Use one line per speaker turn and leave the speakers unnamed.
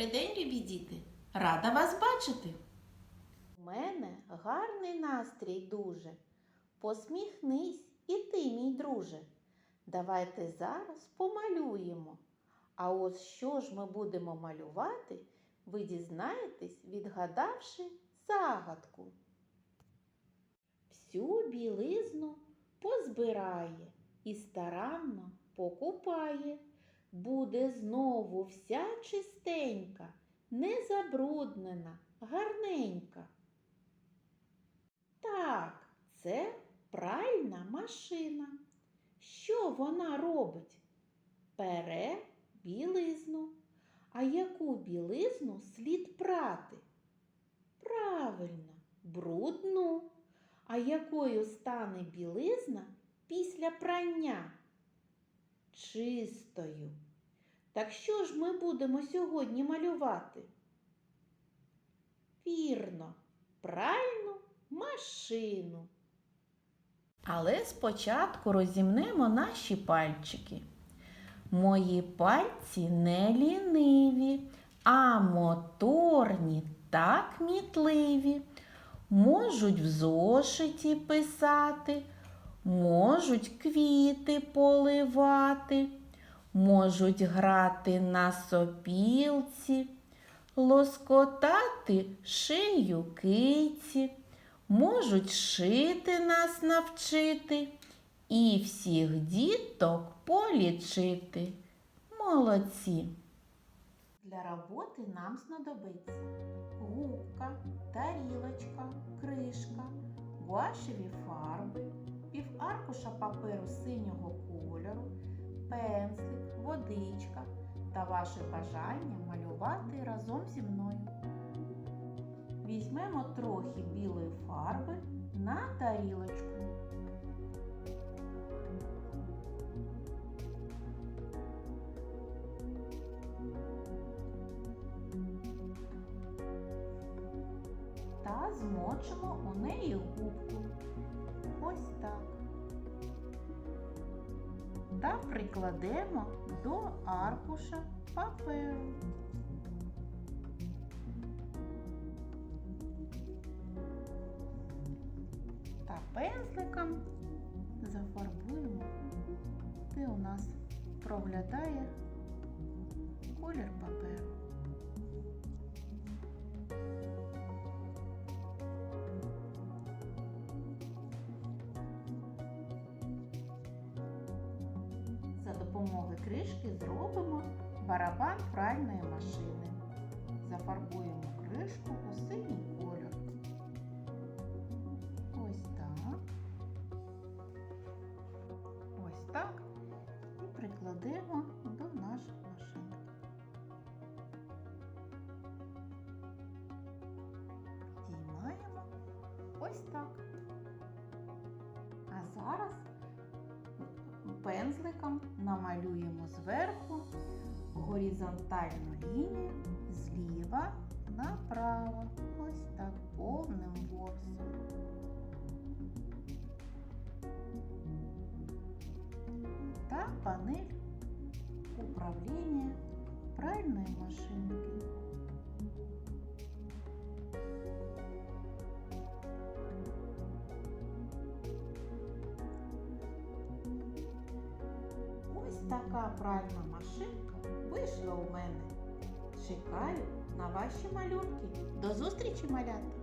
Добрий день, любі діти! Рада вас бачити!
У мене гарний настрій дуже. Посміхнись і ти, мій друже. Давайте зараз помалюємо. А ось що ж ми будемо малювати, ви дізнаєтесь, відгадавши загадку. Всю білизну позбирає і старанно покупає. Буде знову вся чистенька, не забруднена, гарненька. Так, це пральна машина. Що вона робить? Пере білизну. А яку білизну слід прати? Правильно, брудну. А якою стане білизна після прання? Чистою. Так що ж ми будемо сьогодні малювати? Вірно, пральну машину.
Але спочатку розімнемо наші пальчики. Мої пальці не ліниві, а моторні та кмітливі. Можуть в зошиті писати, можуть квіти поливати, можуть грати на сопілці, лоскотати шию киці, можуть шити нас навчити і всіх діток полічити. Молодці!
Для роботи нам знадобиться губка, тарілочка, кришка, гуашеві фарби, пів аркуша паперу синього кольору, пензлик, водичка та ваше бажання малювати разом зі мною. Візьмемо трохи білої фарби на тарілочку. та змочимо у неї губку. Ось так. Та прикладемо до аркуша паперу. Та пензликом зафарбуємо, де у нас проглядає колір паперу. Кришки зробимо барабан пральної машини. Зафарбуємо кришку у синій кольор. Ось так. Ось так. І прикладемо до нашої машинки. Підіймаємо ось так. А зараз пензликом намалюємо зверху горизонтальну лінію зліва направо. Ось так повним ворсом. Та панель управління пральної машинки. Така пральна машинка вийшла у мене. Чекаю на ваші малюнки. До зустрічі, малята!